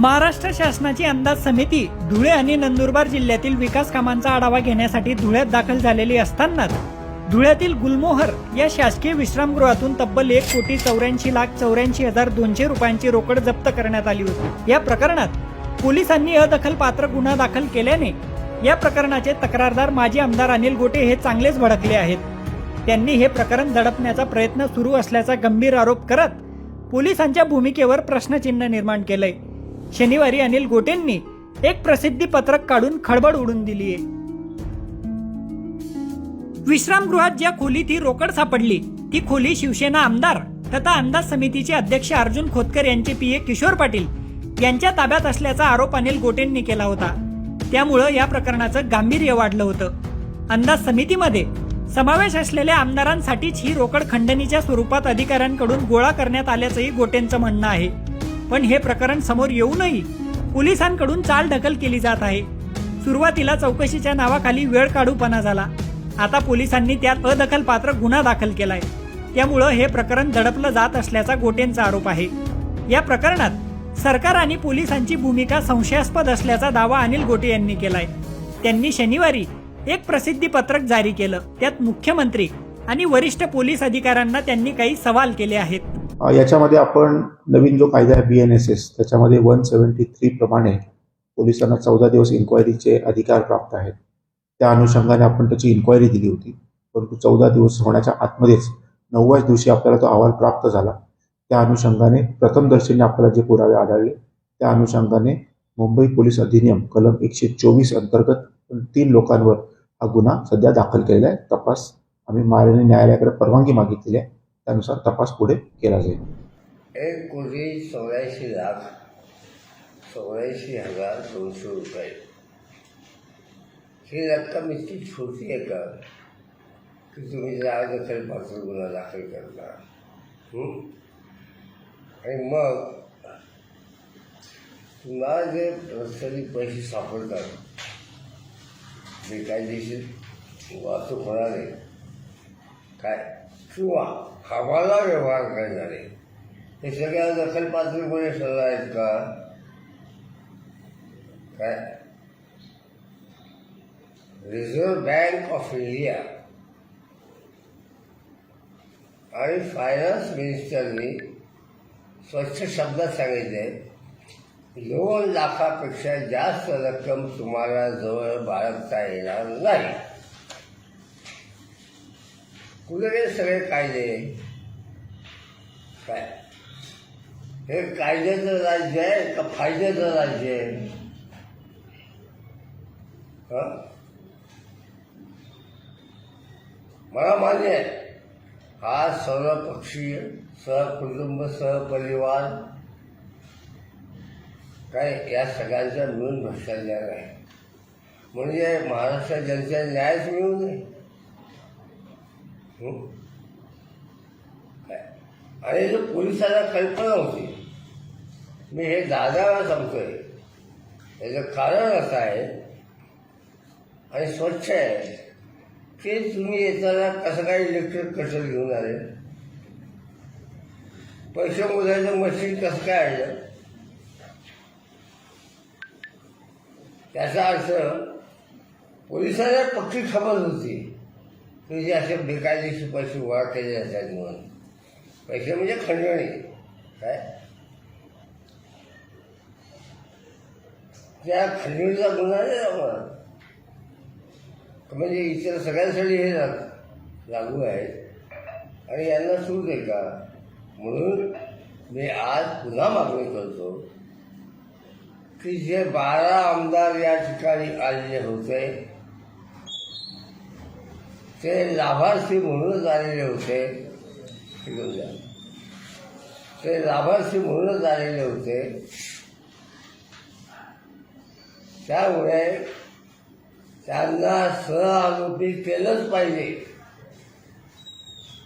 महाराष्ट्र शासनाची अंदाज समिती धुळे आणि नंदुरबार जिल्ह्यातील विकास कामांचा आढावा घेण्यासाठी धुळ्यात दाखल झालेली असतानाच धुळ्यातील गुलमोहर या शासकीय विश्रामगृहातून तब्बल एक कोटी चौऱ्याऐंशी लाख चौऱ्याऐंशी हजार दोनशे रुपयांची रोकड जप्त करण्यात आली होती. या प्रकरणात पोलिसांनी अदखल पात्र गुन्हा दाखल केल्याने या प्रकरणाचे तक्रारदार माजी आमदार अनिल गोटे हे चांगलेच भडकले आहेत. त्यांनी हे प्रकरण दडपण्याचा प्रयत्न सुरू असल्याचा गंभीर आरोप करत पोलिसांच्या भूमिकेवर प्रश्नचिन्ह निर्माण केलंय. शनिवारी अनिल गोटेंनी एक प्रसिद्धी पत्रक काढून खळबळ उडून दिली आहे. विश्रामगृहात ज्या खोलीत ही रोकड सापडली ती खोली शिवसेना आमदार तथा अंदाज समितीचे अध्यक्ष अर्जुन खोतकर यांचे पीए किशोर पाटील यांच्या ताब्यात असल्याचा आरोप अनिल गोटेंनी केला होता. त्यामुळं या प्रकरणाचं गांभीर्य वाढलं होतं. अंदाज समितीमध्ये समावेश असलेल्या आमदारांसाठीच ही रोकड खंडणीच्या स्वरूपात अधिकाऱ्यांकडून गोळा करण्यात आल्याचंही गोटेंचं म्हणणं आहे. पण हे प्रकरण समोर येऊनही पोलिसांकडून चाल ढकल केली जात आहे. सुरुवातीला चौकशीच्या नावाखाली वेळ काढूपणा झाला. आता पोलिसांनी त्यात अदखलपात्र गुन्हा दाखल केलाय. त्यामुळं हे प्रकरण दडपलं जात असल्याचा गोटेंचा आरोप आहे. या प्रकरणात सरकार आणि पोलिसांची भूमिका संशयास्पद असल्याचा दावा अनिल गोटे यांनी केलाय. त्यांनी शनिवारी एक प्रसिद्धी पत्रक जारी केलं. त्यात मुख्यमंत्री आणि वरिष्ठ पोलीस अधिकाऱ्यांना त्यांनी काही सवाल केले आहेत. याच्यामध्ये आपण नवीन जो कायदा आहे बी एन एस एस त्याच्यामध्ये वन सेवन्टी थ्री प्रमाणे पोलिसांना चौदा दिवस इन्क्वायरीचे अधिकार प्राप्त आहेत. त्या अनुषंगाने आपण त्याची इन्क्वायरी दिली होती. परंतु चौदा दिवस होण्याच्या आतमध्येच नवव्याच दिवशी आपल्याला तो अहवाल प्राप्त झाला. त्या अनुषंगाने प्रथमदर्शीने आपल्याला जे पुरावे आढळले त्या अनुषंगाने मुंबई पोलीस अधिनियम कलम एकशे चोवीस अंतर्गत तीन लोकांवर हा गुन्हा सध्या दाखल केलेला आहे. तपास आम्ही माननीय न्यायालयाकडे परवानगी मागितलेली आहे. त्यानुसार तपास पुढे केला जाईल. एक कोटी चौऱ्याऐंशी लाख चौऱ्याऐंशी हजार दोनशे रुपये. ही रक्कम इतकी छोटी आहे का की तुम्ही जर दखलपात्र गुन्हा दाखल करता आणि मग तुम्हाला जे रस्त्याने पैसे सापडतात बेकायदेशीर वाहतूक होणार आहे काय? किंवा हवाला व्यवहार करणारे. हे सगळ्या दखलपात्र कोणी सल्ला आहेत का? काय? रिझर्व्ह बँक ऑफ इंडिया आणि फायनान्स मिनिस्टरनी स्वच्छ शब्दात सांगितले दोन लाखापेक्षा जास्त रक्कम तुम्हाला जवळ बाळगता येणार नाही. कुठे गेले सगळे कायदे. काय? हे कायद्याचं राज्य आहे का फायद्याचं राज्य आहे? हं? मला मान्य आहे. हा सर्वपक्षीय सहकुटुंब सहपरिवार काय? या सगळ्यांचा मिळून भ्रष्टाचार आहे. म्हणजे महाराष्ट्र जनतेला न्यायच मिळू नये. आणि जो पोलिसांना कल्पना होती. मी हे दादाला सांगतोय. याचं कारण असं आहे आणि स्वच्छ आहे. की तुम्ही येताना कसं काय इलेक्ट्रिक कटर घेऊन आले? पैसे मोजायचं मशीन कसं काय आणलं? त्याचा अर्थ पोलिसांना पक्की खबर होती. तुझे जे असे बेकायदेशीर पैसे गोळा केले जातात म्हणून. पैसे म्हणजे खंडणी काय? त्या खंडणीचा गुन्हा नाही लागणार म्हणजे इतर सगळ्यांसाठी हे लागू आहे. आणि यांना सूट आहे का? म्हणून मी आज पुन्हा मागणी करतो की जे बारा आमदार या ठिकाणी आलेले होते ते लाभार्थी म्हणूनच आलेले होते. ते लाभार्थी म्हणूनच आलेले होते. त्यामुळे त्यांना सहआरोपी केलंच पाहिजे.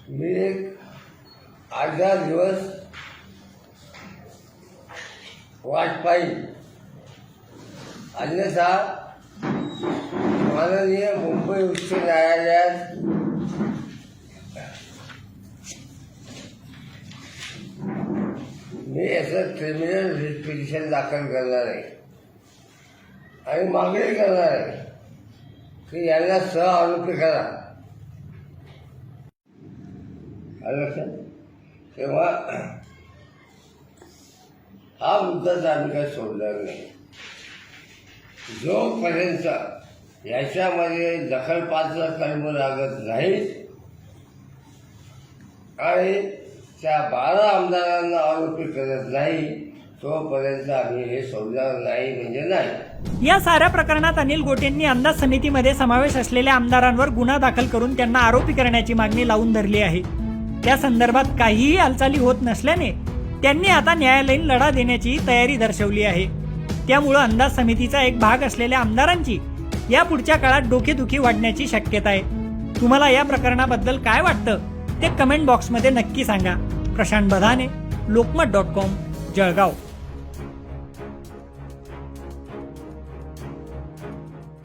मी एक आठ दहा दिवस वाट पाहिजे अन्यथा माननीय मुंबई उच्च न्यायालयात मी याचं क्रिमिनल पिटिशन दाखल करणार आहे. आणि मागणी करणार आहे की यांना सह आरोपी करा. आलं लक्षात तेव्हा हा मुद्दा तर आम्ही काही सोडणार नाही. जोपर्यंत याच्यामध्ये दखलपात्र कर्म लागत नाही आणि त्या बारा आमदारांना आरोपी करत नाही तोपर्यंत आम्ही हे सोडणार नाही म्हणजे नाही. या साऱ्या प्रकरणात अनिल गोटेंनी अंदाज समितीमध्ये समावेश असलेल्या आमदारांवर गुन्हा दाखल करून त्यांना आरोपी करण्याची मागणी लावून धरली आहे. त्या संदर्भात काहीही हालचाली होत नसल्याने त्यांनी आता न्यायालयीन लढा देण्याची तयारी दर्शवली आहे. त्यामुळं अंदाज समितीचा एक भाग असलेल्या आमदारांची या पुढच्या काळात डोकेदुखी वाढण्याची शक्यता आहे. तुम्हाला या प्रकरणाबद्दल काय वाटतं ते कमेंट बॉक्समध्ये नक्की सांगा. प्रशांत बधाने लोकमत डॉट कॉम जळगाव.